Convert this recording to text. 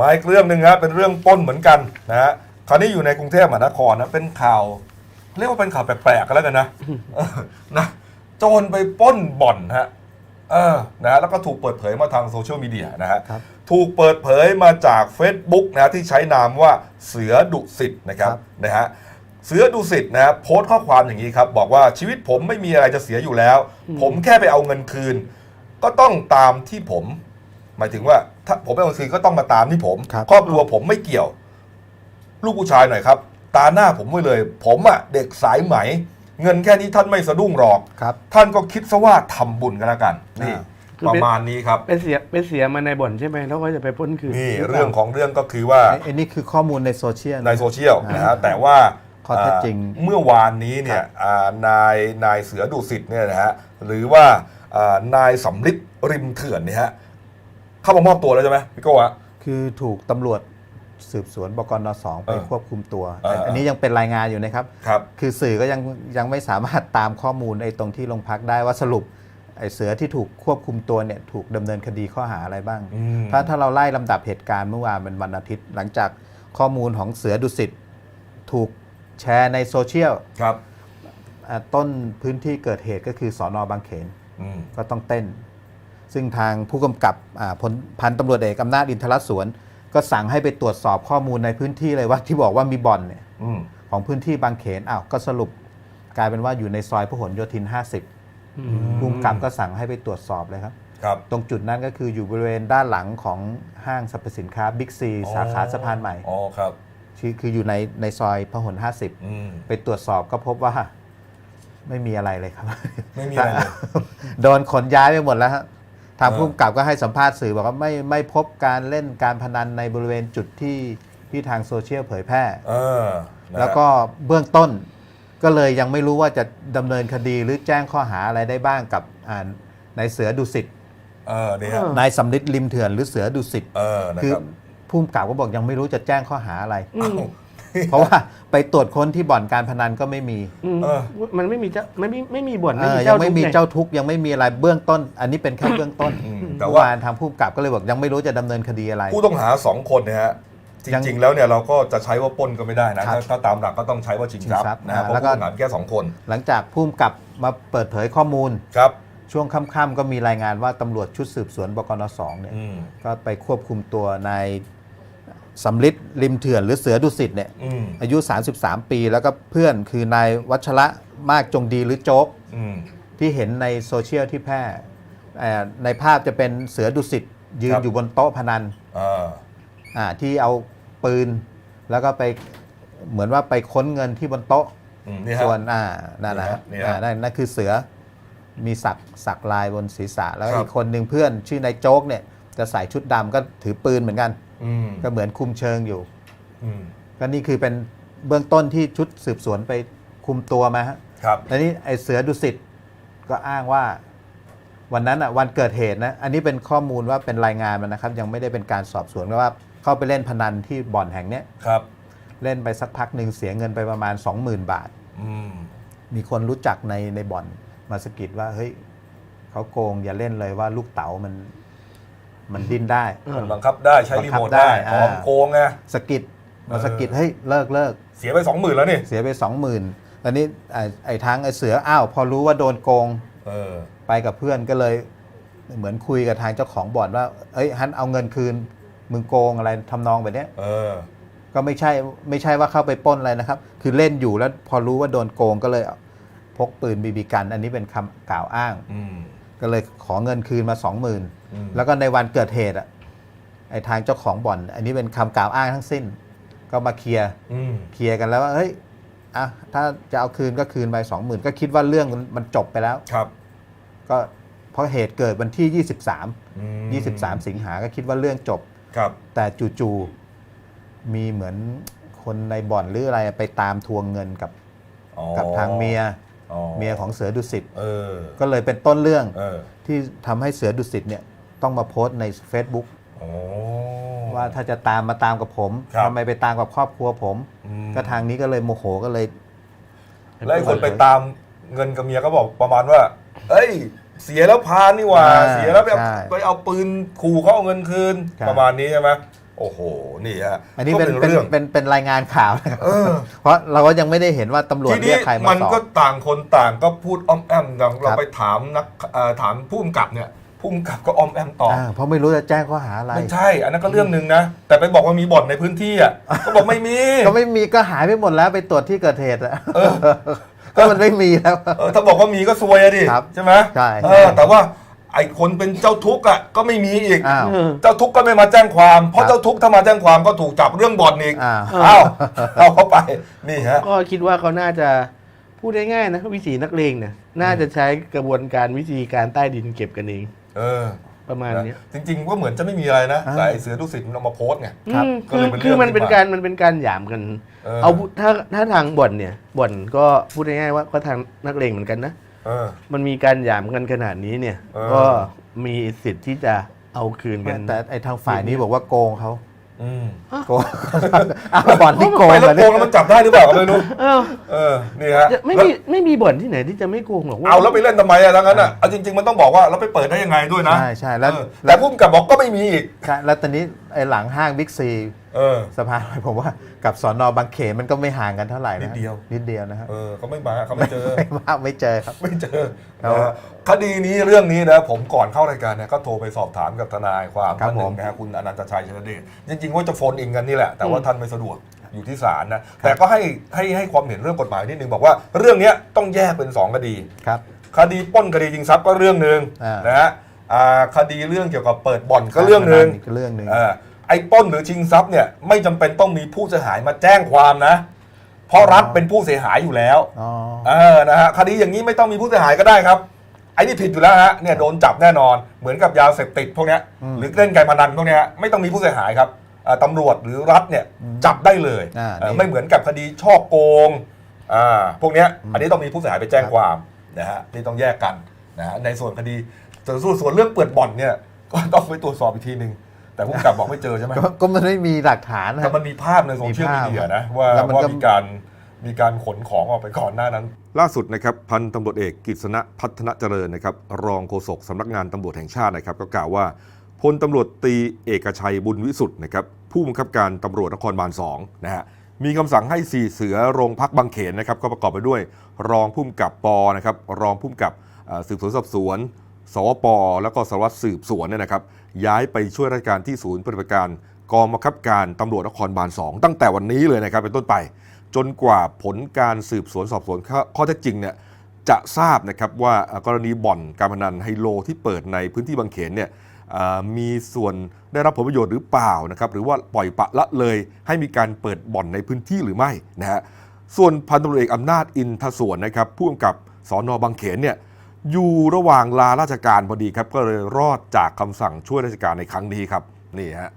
มาอีกเรื่องหนึ่งครับเป็นเรื่องปล้นเหมือนกันนะฮะคราวนี้อยู่ในกรุงเทพมหานครนะเป็นข่าว เรียกว่าเป็นข่าวแปลกๆกันแล้วกันนะเออนะโจรไปปล้นบ่อนฮะเออนะฮะแล้วก็ถูกเปิดเผยมาทางโซเชียลมีเดียนะฮะครับ ถูกเปิดเผยมาจาก Facebook นะฮะที่ใช้นามว่าเสือดุสิตนะครับครับ นะฮะเสือดุสิตนะฮะโพสต์ข้อความอย่างนี้ครับ บอกว่าชีวิตผมไม่มีอะไรจะเสียอยู่แล้ว ผมแค่ไปเอาเงินคืน ก็ต้องตามที่ผม หมายถึงว่าถ้าผมไปเอาเงินคืนก็ต้องมาตามที่ผมครับ ครอบครัวผมไม่เกี่ยว ลูกผู้ชายหน่อยครับ ตาหน้าผมไว้เลย ผมอะเด็กสายไหม เงินแค่นี้ท่านไม่สะดุ้งหรอก ครับ ท่านก็คิดซะว่าทำบุญกันแล้วกันนี่อ่า คือประเป็น มาณนี้ครับเป็นเสียเป็นเสียมาในบ่อนใช่ไหมแล้วก็จะไปปล้นคืนนี่หปล่าเรื่องของเรื่องก็คือว่าไอ้ไอ้นี่คือข้อมูลในโซเชียล ในโซเชียลนะฮะอ่าแต่ว่าข้อเท็จจริง อ่าเมื่อวานนี้เนี่ยอ่านายนายเสือดุสิตเนี่ยนะฮะหรือว่าอ่านายสำลิดริมเถื่อนเนี่ยฮะ เข้ามามอบตัวแล้วใช่ไหมพี่โก้ฮะ คือถูกตำรวจสืบสวนบกนสองไปเออควบคุมตัวเออแต่อันนี้ยังเป็นรายงานอยู่นะครับ ครับ คือสื่อก็ยังยังไม่สามารถตามข้อมูลไอ้ตรงที่โรงพักได้ว่าสรุปไอ้เสือที่ถูกควบคุมตัวเนี่ยถูกดำเนินคดีข้อหาอะไรบ้าง อืมถ้าถ้าเราไล่ลำดับเหตุการณ์เมื่อวานเป็นวันอาทิตย์ หลังจากข้อมูลของเสือดุสิตถูกแชร์ในโซเชียลครับอ่าต้นพื้นที่เกิดเหตุก็คือสอนอบางเขน อืมก็ต้องเต้น ซึ่งทางผู้กำกับอ่าพลพันตำรวจเอกอำนาจอินทรสวน ก็สั่งให้ไปตรวจสอบข้อมูลในพื้นที่เลยว่าที่บอกว่ามีบ่อนเนี่ยอืมของพื้นที่บางเขนอ้าวก็สรุปกลายเป็นว่าอยู่ในซอยพหลโยธิน 50อืมผู้กำกับก็สั่งให้ไปตรวจสอบเลยครับครับตรงจุดนั้นก็คืออยู่บริเวณด้านหลังของห้างสรรพสินค้าบิ๊กซีสาขาสะพานใหม่อ๋อครับคือคืออยู่ในในซอยพหลอืม50ไปตรวจสอบก็พบว่า ไม่มีอะไรเลยครับ ไม่มีอะไรเลยโดนขนย้ายไปหมดแล้วฮะ ทางเออผู้กำกับก็ให้สัมภาษณ์สื่อบอกว่าไม่ไม่พบการเล่นการพนันในบริเวณจุดที่ที่ทางโซเชียลเผยแพร่ เออนะฮะแล้วก็เบื้องต้นก็เลยยังไม่รู้ว่าจะดำเนินคดีหรือแจ้งข้อหาอะไรได้บ้างกับอ่านายเสือดุสิตเออเนี่ยฮะนายสำลิดริมเถื่อนหรือเสือดุสิตเออนะคือครับ ผู้กำกับก็บอกยังไม่รู้จะแจ้งข้อหาอะไร อืม เพราะว่าไปตรวจค้นที่บ่อนการพนันก็ไม่มีอืมเออ มันไม่มีเจ้าไม่มีไม่มีบ่อนเอไม่อมียัเจ้างไม่มีทุกข์งเจ้าทุกข์ยังไม่มีอะไรเบื้องต้น อันนี้เป็นแค่เบื้องต้นอืมแต่แต่ว่าว่าทางผู้กำกับก็เลยบอกยังไม่รู้จะดำเนินคดีอะไร ผู้ต้องหาสองคนเนี่ยฮะจยังริง ๆ แล้วเนี่ยเราก็จะใช้ว่าปล้นก็ไม่ได้นะครัถ้าบถ้าตามหลักก็ต้องใช้ว่าชิงทรัพชิงทรัพย์ย์นะฮะเพอ่าราะแล้วก็ ผู้ต้องหามีแค่สองคนหลังจากผู้กำกับมาเปิดเผยข้อมูล ครับช่วงค่ำๆก็มีรายงานว่าตำรวจชุดสืบสวนบกนสองเนี่ย อืม ก็ไปควบคุมตัวนาย สำลิดริมเถื่อนหรือเสือดุสิตเนี่ยอืมอายุ 33 ปี แล้วก็เพื่อนคือนายวัชระมากจงดีหรือโจ๊ก อืม ที่เห็นในโซเชียลที่แพร่เอ่อในภาพจะเป็นเสือดุสิตยืนครับ อยู่บนโต๊ะพนันอ่าอ่าที่เอาปืน แล้วก็ไปเหมือนว่าไปค้นเงินที่บนโต๊ะ อืมนี่ฮะ ส่วนอ่านั่นนะฮะนี่ฮะอ่านั่นนั่นคือเสือมีสักสักลายบนศีรษะ แล้วครับ อีกคนหนึ่งเพื่อนชื่อนายโจ๊กเนี่ยจะใส่ชุดดำก็ถือปืนเหมือนกันอืม ก็เหมือนคุมเชิงอยู่อืมก็นี่คือเป็นเบื้องต้นที่ชุดสืบสวนไปคุมตัวมาฮะครับแล้วนี่ไอเสือดุสิตก็อ้างว่า วันนั้นอะวันเกิดเหตุนะ อันนี้เป็นข้อมูลว่าเป็นรายงานมันนะครับ ยังไม่ได้เป็นการสอบสวนก็ว่า เข้าไปเล่นพนันที่บ่อนแห่งเนี้ยครับ เล่นไปสักพักหนึ่งเสียเงินไปประมาณ 20,000 บาทอืมมีคนรู้จักในในบ่อนมาสะกิดว่าเฮ้ยเขาโกงอย่าเล่นเลยว่าลูกเต๋ามัน มันดิ้นได้ มันบังคับได้ใช้รีโมทบังคับได้ได้หอ่าอมโกงไงสะกิดมาเออสะกิดเฮ้ยเลิกเลิกเสียไปสองหมื่นแล้วนี่เสียไป20,000ตอนนี้ไอ้ไอ้ทางไอ้เสืออ้าวพอรู้ว่าโดนโกงเออไปกับเพื่อนก็เลย เหมือนคุยกับทางเจ้าของบ่อนว่า เอ้ยฮันเอาเงินคืน มึงโกงอะไรทำนองแบบเนี้ยเออก็ไม่ใช่ไม่ใช่ว่าเข้าไปปล้นอะไรนะครับ คือเล่นอยู่แล้วพอรู้ว่าโดนโกงก็เลยเอาพกปืนบีบีกัน อันนี้เป็นคำกล่าวอ้างอืม ก็เลยขอเงินคืนมา20,000อืมแล้วก็ในวันเกิดเหตุอะไอ้ทางเจ้าของบ่อน อันนี้เป็นคำกล่าวอ้างทั้งสิ้น ก็มาเคลียร์อืมเคลียร์กันแล้วว่าเฮ้ยอะถ้าจะเอาคืนก็คืนไป20,000ก็คิดว่าเรื่องมันมันจบไปแล้วครับ ก็เพราะเหตุเกิดวันที่ 23อืม23 สิงหาก็คิดว่าเรื่องจบครับ แต่จู่ๆมีเหมือนคนในบ่อนหรืออะไรไปตามทวงเงินกับอ๋อกับทางเมียอ๋อ เมียของเสือดุสิตเออก็เลยเป็นต้นเรื่องเออที่ทำให้เสือดุสิตเนี่ยต้องมาโพสต์ใน Facebook โอ้ว่าถ้าจะตามมาตามกับผมครับทำไมไปตามกับครอบครัวผมอืมก็ทางนี้ก็เลยโมโหก็เลย แล้วไอ้คนไปตามเงินกับเมียก็บอกประมาณว่า เอ้ย เสียแล้วพานนี่หว่าอ่าเสียแล้วไปเอาใช่ไปเอาปืนขู่เขาเอาเงินคืนครับประมาณนี้ใช่ไหม โอ้โห นี่ฮะอันนี้ก็เป็นเป็นเรื่องเป็นเป็นรายงานข่าวนะครับเออเพราะเราก็ยังไม่ได้เห็นว่าตำรวจทีเรีนี้ยกใครมามันสอก็บต่างคนต่างก็พูดอ้อมแอมอย่างเราครับไปถามนักเอ่อถามผู้กำกับเนี่ยผู้กำกับก็อ้อมแอมตอบอ่าเพราะไม่รู้จะแจ้งข้อหาอะไรไม่ใช่ อันนั้นก็เรื่องหนึ่งนะ แต่ไปบอกว่ามีบ่อนในพื้นที่อะก็บอกไม่มี ก็ไม่มีก็หายไปหมดแล้วไปตรวจที่เกิดเหตุอะเออก็มันไม่มีแล้วเออถ้าบอกว่ามีก็ซวยอะดิครับใช่ไหมใช่เออแต่ว่า ไอ้คนเป็นเจ้าทุกข์อะก็ไม่มีอีก อ้าวเออเจ้าทุกข์ก็ไม่มาแจ้งความ เพราะครับเจ้าทุกข์ถ้ามาแจ้งความก็ถูกจับเรื่องบ่อนอีกอ้าวเอ้าเอาเข้าไปนี่ฮะ ก็คิดว่าเขาน่าจะพูดได้ง่ายๆนะวิธีนักเลงเนี่ยน่าจะใช้กระบวนการวิธีการใต้ดินเก็บกันเองเออประมาณเนี้ยจริงๆก็เหมือนจะไม่มีอะไรนะอ่า แต่ไอ้เสือทุกสิทธิ์มันเอามาโพสต์ไง ครับ อืมก็คืเลอยเป็นคือมันเรื่องเป็นที่การมันเป็นการหยามกัน เออ เอาถ้าถ้าทางบ่อนเนี่ยบ่อนก็พูดง่ายๆว่าก็ทางนักเลงเหมือนกันนะเออ มันมีการหยามกันขนาดนี้เนี่ยเออก็มีสิทธิ์ที่จะเอาคืนกันแต่ไอ้ทางฝ่ายนี้บอกว่าโกงเขาอืมโกงอ้าวบ่อนที่โกงไปแล้วอะโกงแล้วมันจับได้หรือเปล่าก็ไม่รู้เออเออนี่ฮะจะไม่มีไม่มีบ่อนที่ไหนที่จะไม่โกงหรอกว่าเอาแล้วไปเล่นทำไมอะทั้งนั้นอะเอาจริง ๆ มันต้องบอกว่าเราไปเปิดได้ยังไงด้วยนะใช่ใช่แล้วเออแต่พุ่มกับบอกก็ไม่มีอีกใช่แล้วตอนนี้ไอ้หลังห้างบิ๊กซีเออ สะพานลอยผมว่ากับสอนอบางเขนมันก็ไม่ห่างกันเท่าไหร่นะนิดเดียว นิดเดียวนะครับเออเขาไม่มาเขาไม่เจอ ไม่ว่าไม่เจอครับ ไม่เจอครับนะฮะคดีนี้เรื่องนี้นะผมก่อนเข้ารายการเนี่ยก็โทรไปสอบถามกับทนายความครับท่านหนึ่ผงมนะฮะคุณอนันตชัยชนเดชจริง ๆ ว่าจะโฟนอินกันนี่แหละ แต่ว่าท่านไม่สะดวกอยู่ที่ศาลนะแต่ก็ให้ให้ให้ความเห็นเรื่องกฎหมายนิดนึงบอกว่าเรื่องเนี้ยต้องแยกเป็นสองคดี ครับ คดีปล้นคดีชิงทรัพย์ก็เรื่องหนึ่งอ่าน นะฮะ อ่าคดีเรื่องเกี่ยวกับเปิดบ่อนก็เรื่องหนึ่งก็เรื่องหนึ่ง เออไอ้ปล้นหรือชิงทรัพย์เนี่ยไม่จำเป็นต้องมีผู้เสียหายมาแจ้งความนะ เพราะรัฐเป็นผู้เสียหายอยู่แล้วอ๋อเออนะฮะคดีอย่างนี้ไม่ต้องมีผู้เสียหายก็ได้ครับไอ้นี่ผิดอยู่แล้วฮะเนี่ยโดนจับแน่นอนเหมือนกับยาเสพติดพวกเนี้ยอืมหรือเล่นการพนันพวกเนี้ยไม่ต้องมีผู้เสียหายครับอ่าตำรวจหรือรัฐเนี่ยจับได้เลยอ่าเออนี่ ไม่เหมือนกับคดีช่อโกงอ่าพวกเนี้ยอืมอันนี้ต้องมีผู้เสียหายไปแจ้งความนะฮะนี่ต้องแยกกันนะฮะในส่วนคดี ส่วนส่วนเรื่องเปิดบ่อนเนี่ย ก็ต้องไปตรวจสอบอีกทีหนึ่งแต่ผู้กำกับบอกไม่เจอใช่ไหมก็ก็มันไม่มีหลักฐานนะแต่มันมีภาพในโซเชียลมีมีภาพเดียนะว่าแล้วมันว่าก็ มีการมีการขนของออกไปก่อนหน้านั้น ล่าสุดนะครับพันตำรวจเอกกฤษณะพัฒนเจริญนะครับรองโฆษกสำนักงานตำรวจแห่งชาตินะครับก็กล่าวว่าพลตำรวจตรีเอกชัยบุญวิสุทธ์นะครับผู้บังคับการตำรวจนครบาล2นะฮะมีคำสั่งให้สี่เสือโรงพักบางเขนนะครับก็ประกอบไปด้วย รองผู้กำกับปนะครับรองผู้กำกับเอ่อสืบสวนสอบสวน สวปแล้วก็สารวัตรสืบสวนเนี่ยนะครับ ย้ายไปช่วยราชการที่ศูนย์ปฏิบัติการกองบังคับการตำรวจนครบาล 2 ตั้งแต่วันนี้เลยนะครับเป็นต้นไป จนกว่าผลการสืบสวนสอบสวนข้อเท็จจริงเนี่ยจะทราบนะครับว่ากรณีบ่อนการพนันไฮโลที่เปิดในพื้นที่บางเขนเนี่ยมีส่วนได้รับผลประโยชน์หรือเปล่านะครับหรือว่าปล่อยปละละเลย ให้มีการเปิดบ่อนในพื้นที่หรือไม่นะฮะส่วนพันตำรวจเอกอำนาจอินทสวนนะครับผู้กำกับสอนอบางเขนเนี่ย อยู่ระหว่างลาราชการพอดีครับ ก็เลยรอดจากคำสั่งช่วยราชการในครั้งนี้ครับนี่ฮะ